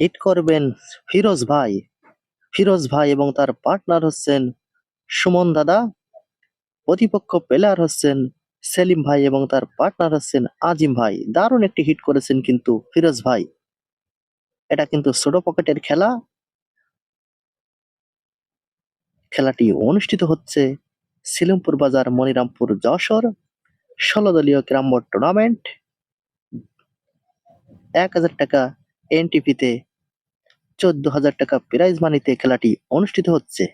Hit করবেন ফিরোজ ভাই। ফিরোজ ভাই এবং তার পার্টনার হচ্ছেন সুমন দাদা। প্রতিপক্ষ প্লেয়ার হচ্ছেন সেলিম ভাই এবং তার পার্টনার হচ্ছেন আজিম ভাই। দারুণ একটি হিট করেছেন কিন্তু ফিরোজ ভাই। এটা কিন্তু ছোট পকেটের খেলা। খেলাটি অনুষ্ঠিত হচ্ছে সিলিমপুর বাজার, মনিরামপুর, যশোর। ষোলো দলীয় গ্রাম্য টুর্নামেন্ট এক হাজার টাকা এনটিপিতে চোদ্দ হাজার টাকা প্রাইজ মানিতে খেলাটি অনুষ্ঠিত হচ্ছে।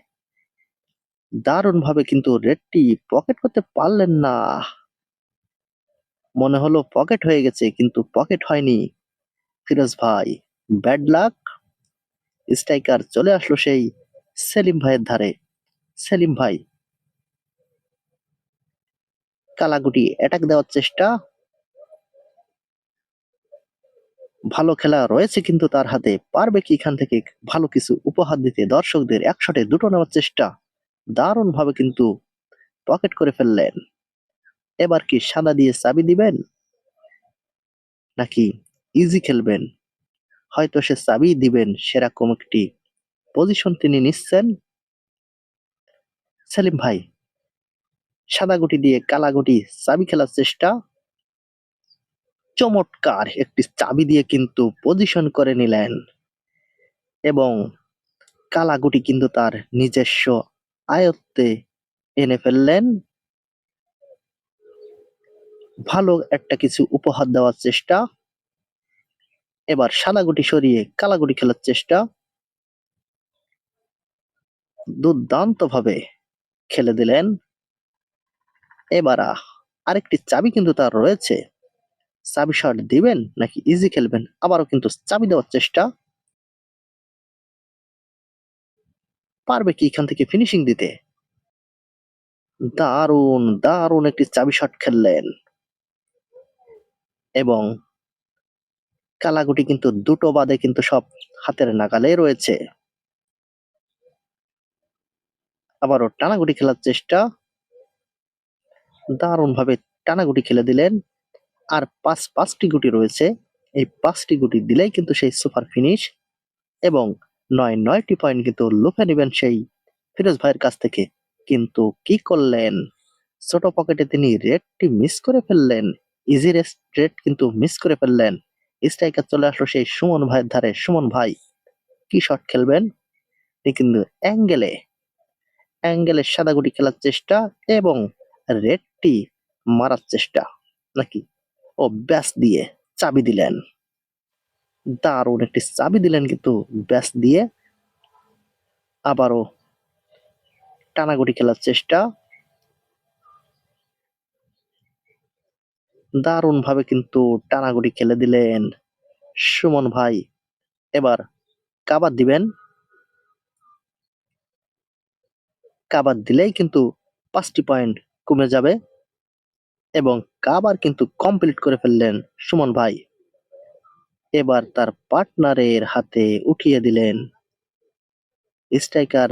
দারুণ ভাবে কিন্তু রেডটি পকেট করতে পারলেন না। মনে হলো পকেট হয়ে গেছে, কিন্তু পকেট হয়নি। ফিরোজ ভাই ব্যাড লাক স্ট্রাইকার চলে আসলো সেই সেলিম ভাইয়ের ধারে। সেলিম ভাই, কালাগুটি অ্যাটাক দেওয়ার চেষ্টা ভালো খেলা রয়েছে কিন্তু তার হাতে পারবে কি এখান থেকে ভালো কিছু উপহার দিতে? দর্শকদের একশটে দুটো নেওয়ার চেষ্টা দারুণ ভাবে কিন্তু পকেট করে ফেললেন। এবার কি সাদা দিয়ে চাবি দিবেন? নাকি ইজি খেলবেন? হয়তো সে চাবি দিবেন, সেরকম একটি পজিশন তিনি নিচ্ছেন। সেলিম ভাই, সাদা গুটি দিয়ে কালা গুটি চাবি খেলার চেষ্টা চমৎকার একটি চাবি দিয়ে কিন্তু পজিশন করে নিলেন। এবং কালাগুটি কিন্তু তার নিজস্ব আয়ত্তে এনে ফেললেন। ভালো একটা কিছু উপহার দেওয়ার চেষ্টা। এবার সাদা গুটি সরিয়ে কালাগুটি খেলার চেষ্টা। দুর্দান্ত ভাবে খেলে দিলেন। এবার আরেকটি চাবি কিন্তু তার রয়েছে। চাবি শট দিবেন নাকি ইজি খেলবেন? আবারও কিন্তু চাবি দেওয়ার চেষ্টা। পারবে কি এখান থেকে ফিনিশিং দিতে? দারুণ দারুণ একটি চাবি শট খেললেন। এবং কালাগুটি কিন্তু দুটো বাদে কিন্তু সব হাতের নাগালে রয়েছে। আবারও টানাগুটি খেলার চেষ্টা। দারুণ ভাবে টানাগুটি খেলে দিলেন। আর পাঁচ, পাঁচটি গুটি রয়েছে। এই পাঁচটি গুটি দিলেই কিন্তু সেই সুপার ফিনিশ এবং নয়, নয়টি পয়েন্ট কিন্তু লুফে নেবেন সেই ফিরোজ ভাইয়ের কাছ থেকে। কিন্তু কি করলেন? ছোট পকেটে তিনি রেডটি মিস করে ফেললেন। ইজি রেস্ট রেড কিন্তু মিস করে ফেললেন। স্ট্রাইকার চলে আসলো সেই সুমন ভাইয়ের ধারে। সুমন ভাই, কি শট খেলবেন? তিনি কিন্তু অ্যাঙ্গেলে অ্যাঙ্গেলের সাদা গুটি খেলার চেষ্টা এবং রেডটি মারার চেষ্টা। নাকি? ও ব্যাস দিয়ে চাবি দিলেন। দারুণ একটি চাবি দিলেন কিন্তু ব্যাস দিয়ে আবারও টানাগুটি খেলার চেষ্টা। দারুণ ভাবে কিন্তু টানাগুটি খেলে দিলেন সুমন ভাই। এবার কাবার দিবেন। কাবার দিলেই কিন্তু পাঁচটি পয়েন্ট কমে যাবে। এবং কাবার কিন্তু কমপ্লিট করে ফেললেন সুমন ভাই। এবার তার পার্টনারের হাতে উঠিয়ে দিলেন। স্ট্রাইকার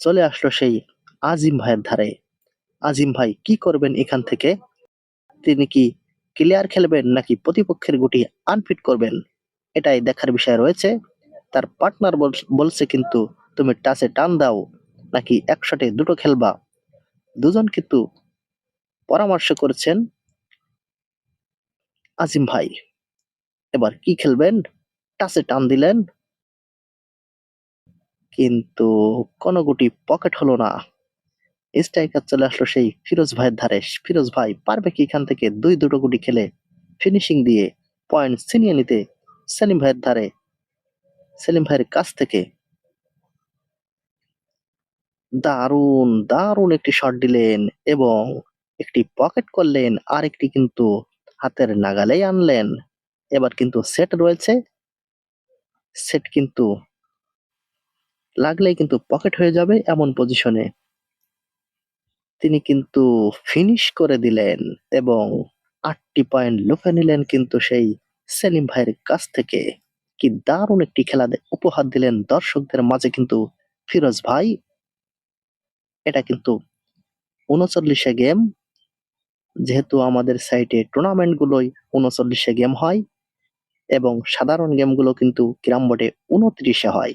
চলে আসলো সেই আজিম ভাইয়ের ধারে। আজিম ভাই কি করবেন এখান থেকে? তিনি কি ক্লিয়ার খেলবেন নাকি প্রতিপক্ষের গুটি আনফিট করবেন? এটাই দেখার বিষয় রয়েছে। তার পার্টনার বলছে কিন্তু, তুমি টাচে টান দাও, নাকি একসাথে দুটো খেলবা? দুজন কিন্তু পরামর্শ করেছেন আজিম ভাই। এবার কি খেলবেন? টাচে টান দিলেন। কিন্তু কোনো গুটি পকেট হলো না। স্ট্রাইকার চলে আসলো সেই ফিরোজ ভাইয়ের ধারে। ফিরোজ ভাই পারবে কি এখান থেকে? দুই দুটো গুটি খেলে ফিনিশিং দিয়ে পয়েন্ট ছিনিয়ে নিতে সেলিম ভাইয়ের ধারে। সেলিম ভাইয়ের কাছ থেকে দারুণ দারুণ একটি শট দিলেন এবং একটি পকেট করলেন, আর একটি কিন্তু হাতের নাগালেই আনলেন। এবার কিন্তু সেট রয়েছে। সেট কিন্তু লাগলেই কিন্তু পকেট হয়ে যাবে এমন পজিশনে তিনি কিন্তু ফিনিশ করে দিলেন এবং আটটি পয়েন্ট লুফে নিলেন কিন্তু সেই সেলিম ভাইয়ের কাছ থেকে। কি দারুণ একটি খেলা উপহার দিলেন দর্শকদের মাঝে কিন্তু ফিরোজ ভাই। এটা কিন্তু উনচল্লিশে গেম যেহেতু আমাদের সাইটে টুর্নামেন্টগুলোই উনচল্লিশে গেম হয় এবং সাধারণ গেমগুলো কিন্তু ক্যারাম উনত্রিশে হয়।